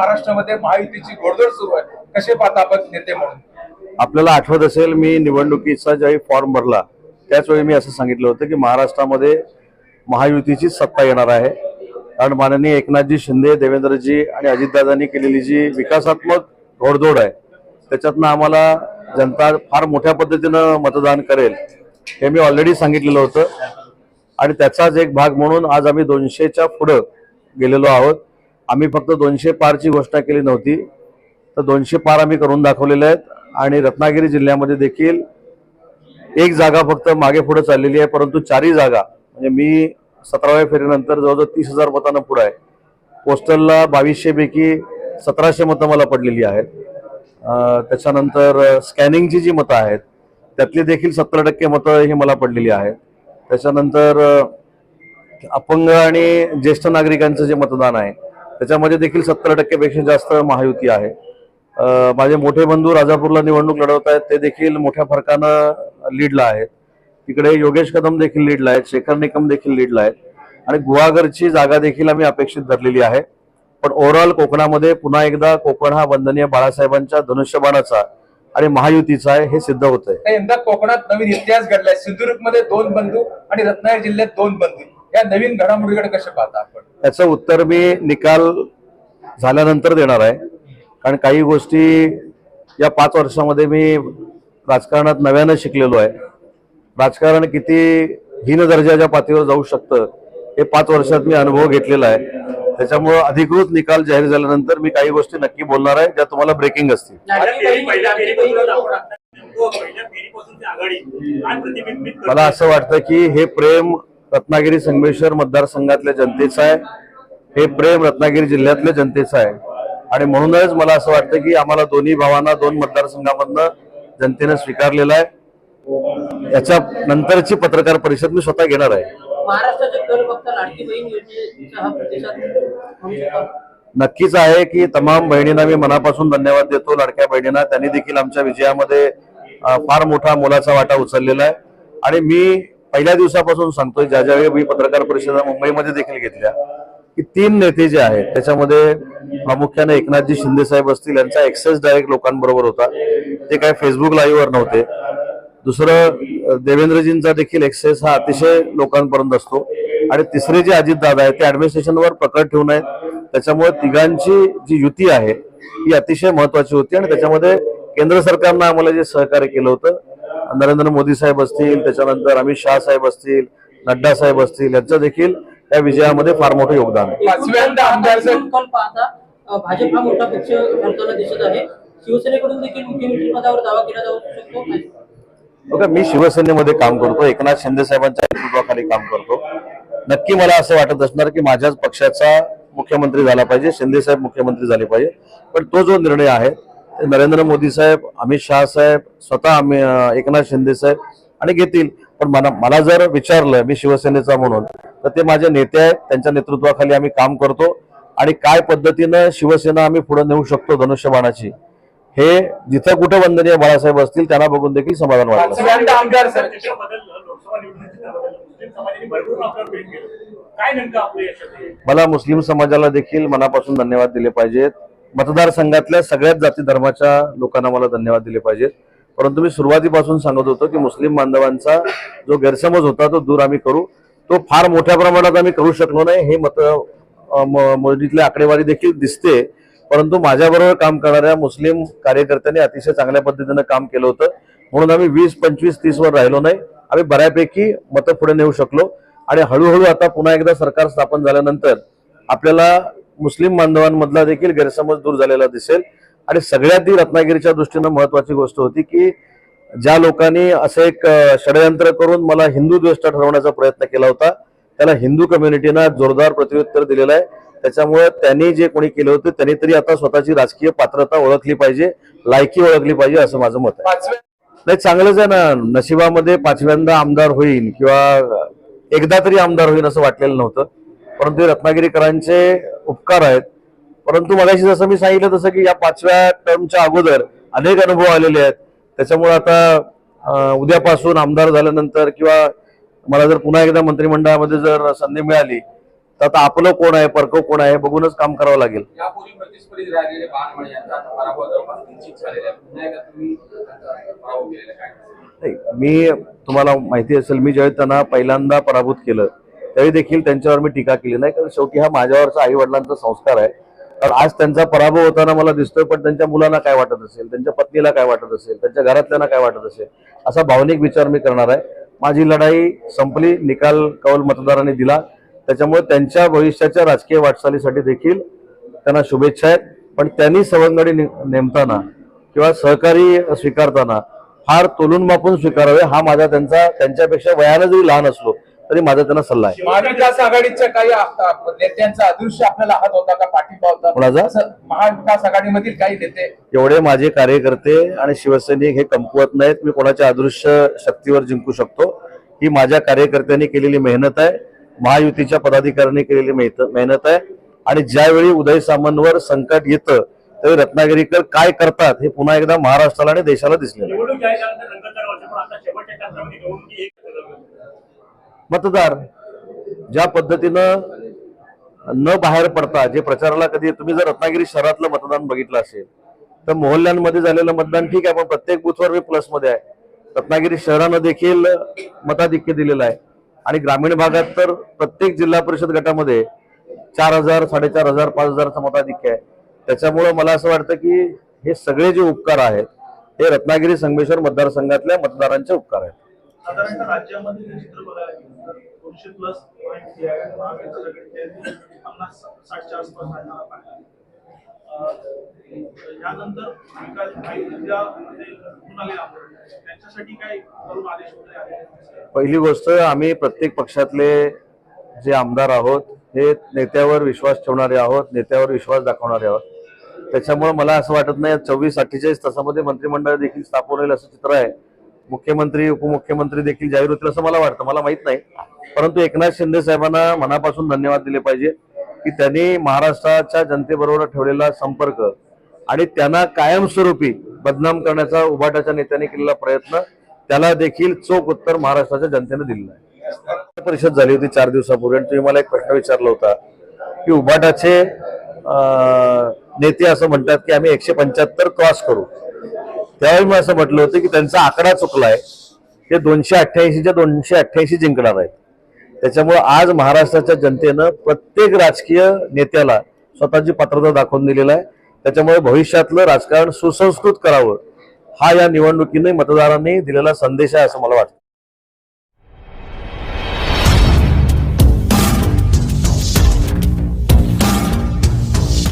महाराष्ट्रामध्ये महायुतीची घोडदौड सुरू आहे. कसे पाहता आपण नेते म्हणून? आपल्याला आठवत असेल मी निवडणुकीचा ज्यावेळी फॉर्म भरला त्याचवेळी मी असं सांगितलं होतं की महाराष्ट्रामध्ये महायुतीचीच सत्ता येणार आहे. कारण माननीय एकनाथजी शिंदे देवेंद्रजी आणि अजितदादांनी केलेली जी विकासात्मक घोडदोड आहे त्याच्यातनं आम्हाला जनता फार मोठ्या पद्धतीनं मतदान करेल हे मी ऑलरेडी सांगितलेलं होतं. आणि त्याचाच एक भाग म्हणून आज आम्ही दोनशेच्या पुढं गेलेलो आहोत. आम्ही फक्त दोनशे पारची घोषणा केली नव्हती. तर दोनशे पार आम्ही करून दाखवलेले आहेत. आणि रत्नागिरी जिल्ह्यामध्ये देखील एक जागा फक्त मागे पुढे चाललेली आहे परंतु चारही जागा म्हणजे मी सतराव्या फेरीनंतर जवळजवळ तीस हजार मतांना पुढे आहे. पोस्टलला बावीसशेपैकी सतराशे मतं मला पडलेली आहेत. त्याच्यानंतर स्कॅनिंगची जी मतं आहेत त्यातली देखील सत्तर टक्के मतं ही मला पडलेली आहेत. त्याच्यानंतर अपंग आणि ज्येष्ठ नागरिकांचं जे मतदान आहे त्याच्यामध्ये देखील सत्तर टक्केपेक्षा जास्त महायुती आहे. माझे मोठे बंधू राजापूरला निवडणूक लढवत आहेत ते देखील मोठ्या फरकानं लीडला आहेत. तिकडे योगेश कदम देखील लीडला आहेत शेखर निकम देखील लीडला आहेत आणि गुहागरची जागा देखील आम्ही अपेक्षित धरलेली आहे. पण ओव्हरऑल कोकणामध्ये पुन्हा एकदा कोकण हा वंदनीय बाळासाहेबांच्या धनुष्यबाणाचा आणि महायुतीचा आहे हे सिद्ध होत आहे यंदा कोकणात नवीन इतिहास घडलाय. सिंधुदुर्गमध्ये दोन बंधू आणि रत्नागिरी जिल्ह्यात दोन बंधू. या नवीन घडामोडीकडे कसे पाहता आपण? त्याचं उत्तर मी निकाल झाल्यानंतर देणार आहे. कारण काही गोष्टी या पाच वर्षामध्ये मी राजकारणात नव्यानं शिकलेलो आहे. राजकारण किती हीन दर्जाच्या पातळीवर जाऊ शकतं हे पाच वर्षात मी अनुभव घेतलेला आहे. त्याच्यामुळं अधिकृत निकाल जाहीर झाल्यानंतर मी काही गोष्टी नक्की बोलणार आहे ज्या तुम्हाला ब्रेकिंग असतील? मला असं वाटतं की हे प्रेम रत्नागिरी संगमेश्वर मतदारसंघातल्या जनतेचं आहे. हे प्रेम रत्नागिरी जिल्ह्यातल्या जनतेचं आहे. आणि म्हणूनच मला असं वाटतं की आम्हाला दोन्ही भावांना दोन मतदारसंघामधनं जनतेनं स्वीकारलेलं आहे. याच्या नंतरची पत्रकार परिषद मी स्वतः घेणार आहे. नक्कीच आहे की तमाम बहिणींना मी मनापासून धन्यवाद देतो. लाडक्या बहिणींना. त्यांनी देखील आमच्या विजयामध्ये फार मोठा मोलाचा वाटा उचललेला आहे. आणि मी पहिल्या दिवसापासून सांगतोय ज्या ज्यावेळी मी पत्रकार परिषदा मुंबईमध्ये देखील घेतल्या की तीन नेते जे आहेत त्याच्यामध्ये प्रामुख्याने एकनाथजी शिंदे साहेब असतील यांचा एक्सेस डायरेक्ट लोकांबरोबर होता. ते काय फेसबुक लाईव्हवर नव्हते. दुसरं देवेंद्रजींचा देखील एक्सेस हा अतिशय लोकांपर्यंत असतो. आणि तिसरे जे अजितदादा आहेत ते ऍडमिनिस्ट्रेशनवर प्रकट ठेवून आहेत त्याच्यामुळे तिघांची जी युती आहे ही अतिशय महत्वाची होती. आणि त्याच्यामध्ये केंद्र सरकारनं आम्हाला जे सहकार्य केलं होतं नरेंद्र मोदी साहेब असतील त्याच्यानंतर अमित शहा साहेब असतील नड्डा साहेब असतील यांचं देखील या विजयामध्ये फार मोठं योगदान आहे. भाजप हा मोठा पक्ष दिसत आहे. शिवसेनेकडून देखील मुख्यमंत्री पदावर दावा केला जाऊ शकतो बघा मी शिवसेनेमध्ये काम करतो एकनाथ शिंदे साहेबांच्या नेतृत्वाखाली काम करतो. नक्की मला असं वाटत असणार की माझ्याच पक्षाचा मुख्यमंत्री झाला पाहिजे शिंदे साहेब मुख्यमंत्री झाले पाहिजे. पण तो जो निर्णय आहे नरेंद्र मोदी साहेब अमित शहा साहेब स्वतः एकनाथ शिंदे साहेब आणि घेतील. पण मला मला जर विचारलं मी शिवसेनेचा म्हणून तर ते माझे नेते आहेत त्यांच्या नेतृत्वाखाली आम्ही काम करतो आणि काय पद्धतीनं शिवसेना आम्ही पुढे नेऊ शकतो धनुष्यबाणाची हे जिथं कुठं वंदनीय बाळासाहेब असतील त्यांना बघून देखील समाधान वाटलं? मला मुस्लिम समाजाला देखील मनापासून धन्यवाद दिले पाहिजेत. मतदारसंघातल्या सगळ्याच जाती धर्माच्या लोकांना मला धन्यवाद दिले पाहिजेत. परंतु मी सुरुवातीपासून सांगत होतो की मुस्लिम बांधवांचा जो गैरसमज होता तो दूर आम्ही करू. तो फार मोठ्या प्रमाणात आम्ही करू शकलो नाही. हे मत म- मोदीतली आकडेवारी देखील दिसते. परंतु माझ्याबरोबर काम करणाऱ्या मुस्लिम कार्यकर्त्यांनी अतिशय चांगल्या पद्धतीनं काम केलं होतं. म्हणून आम्ही वीस पंचवीस तीस वर राहिलो नाही. आम्ही बऱ्यापैकी मतं पुढे नेऊ शकलो. आणि हळूहळू आता पुन्हा एकदा सरकार स्थापन झाल्यानंतर आपल्याला मुस्लिम बांधवांमधला देखील गैरसमज दूर झालेला दिसेल. आणि सगळ्यात ही रत्नागिरीच्या दृष्टीनं महत्वाची गोष्ट होती की ज्या लोकांनी असं एक षडयंत्र करून मला हिंदू द्वेष्ट ठरवण्याचा प्रयत्न केला होता त्याला हिंदू कम्युनिटीनं जोरदार प्रत्युत्तर दिलेलं आहे. त्याच्यामुळे त्यांनी जे कोणी केलं होतं त्यांनी तरी आता स्वतःची राजकीय पात्रता ओळखली पाहिजे लायकी ओळखली पाहिजे असं माझं मत आहे. नाही चांगलंच आहे ना नशिबामध्ये पाचव्यांदा आमदार होईल किंवा एकदा तरी आमदार होईल असं वाटलेलं नव्हतं. परंतु रत्नागिरीकरांचे उपकार आहेत. परंतु मगाशी जसं मी सांगितलं तसं की या पाचव्या टर्मच्या अगोदर अनेक अनुभव आलेले आहेत. त्याच्यामुळे आता उद्यापासून आमदार झाल्यानंतर किंवा मला जर पुन्हा एकदा मंत्रिमंडळामध्ये जर संधी मिळाली तर आता आपलं कोण आहे परको कोण आहे बघूनच काम करावं लागेल. नाही, मी तुम्हाला माहिती असेल मी ज्यावेळी त्यांना पहिल्यांदा पराभूत केलं तरी देखील त्यांच्यावर मी टीका केली. नाही कारण शेवटी हा माझ्यावरचा आई वडिलांचा संस्कार आहे. कारण आज त्यांचा पराभव होताना मला दिसतोय पण त्यांच्या मुलांना काय वाटत असेल त्यांच्या पत्नीला काय वाटत असेल त्यांच्या घरातल्यांना काय वाटत असेल असा भावनिक विचार मी करणार आहे. माझी लढाई संपली निकाल कौल मतदारांनी दिला. त्याच्यामुळे त्यांच्या भविष्याच्या राजकीय वाटचालीसाठी देखील त्यांना शुभेच्छा आहेत. पण त्यांनी सवंगडी ने- नेमताना किंवा सहकारी स्वीकारताना फार तोलून मापून स्वीकारावे हा माझा त्यांचा त्यांच्यापेक्षा वयानं जरी लहान असलो तरी माझा त्यांना सल्ला आहे. महाविकास आघाडीच्या काही नेत्यांचा अदृश्य आपल्याला हात होता का? पाठिंबा होता? कोणाचा? असं महाविकास आघाडीमधील काही नेते? एवढे माझे कार्यकर्ते आणि शिवसैनिक हे कमकुवत नाहीत. मी कोणाच्या अदृश्य शक्तीवर जिंकू शकतो. ही माझ्या कार्यकर्त्यांनी केलेली मेहनत आहे. महायुतीच्या पदाधिकाऱ्यांनी केलेली मेहनत आहे. आणि ज्यावेळी उदय सामंतवर संकट येतं त्यावेळी रत्नागिरीकर काय करतात हे पुन्हा एकदा महाराष्ट्राला आणि देशाला दिसलेलं मतदार ज्या पद्धतीनं न बाहेर पडता जे प्रचाराला कधी तुम्ही जर रत्नागिरी शहरातलं मतदान बघितलं असेल तर मोहल्ल्यांमध्ये झालेलं मतदान ठीक आहे पण प्रत्येक बुथवर मी प्लसमध्ये आहे. रत्नागिरी शहरानं देखील मताधिक्य दिलेलं आहे. आणि ग्रामीण भागात तर प्रत्येक जिल्हा परिषद गटामध्ये चार हजार साडेचार हजार पाच हजारचं मताधिक्य आहे. त्याच्यामुळं मला असं वाटतं की हे सगळे जे उपकार आहेत हे रत्नागिरी संगमेश्वर मतदारसंघातल्या मतदारांचे उपकार आहेत. साधारणतः राज्यामध्ये जे चित्र बघायला गेलं तर दोनशे प्लस पॉईंट जे आहे. महाविकास आघाडीचे पन्नास साठच्या आसपास राहणार पाहिजे यानंतर विकास महायुतीच्या मध्ये त्यांच्यासाठी काय करून आदेश वगैरे आहे पहिली गोष्ट आम्ही प्रत्येक पक्षातले जे आमदार आहोत हे नेत्यावर विश्वास ठेवणारे आहोत नेत्यावर विश्वास दाखवणारे आहोत. त्याच्यामुळे मला असं वाटत नाही चोवीस अठ्ठेचाळीस तासामध्ये मंत्रिमंडळ देखील स्थापन होईल असं चित्र आहे. मुख्यमंत्री उपमुख्यमंत्री देखील जाहीर होतील असं मला वाटतं. मला माहीत नाही. परंतु एकनाथ शिंदे साहेबांना मनापासून धन्यवाद दिले पाहिजे की त्यांनी महाराष्ट्राच्या जनतेबरोबर ठेवलेला संपर्क आणि त्यांना कायमस्वरूपी बदनाम करण्याचा उभाटाच्या नेत्यांनी केलेला प्रयत्न त्याला देखील चोख उत्तर महाराष्ट्राच्या जनतेने दिलेलं आहे. परिषद झाली होती चार दिवसापूर्वी आणि तुम्ही मला एक प्रश्न विचारला होता की उभाटाचे नेते असं म्हणतात की आम्ही एकशे पंच्याहत्तर क्रॉस करू. त्यावेळी मी असं म्हटलं होतं की त्यांचा आकडा चुकलाय. ते दोनशे अठ्ठ्याऐंशीच्या दोनशे अठ्ठ्याऐंशी जिंकणार आहेत. त्याच्यामुळे आज महाराष्ट्राच्या जनतेनं प्रत्येक राजकीय नेत्याला स्वतःची पात्रता दाखवून दिलेलं आहे. त्याच्यामुळे भविष्यातलं राजकारण सुसंस्कृत करावं हा या निवडणुकीने मतदारांनी दिलेला संदेश आहे असं मला वाटतं.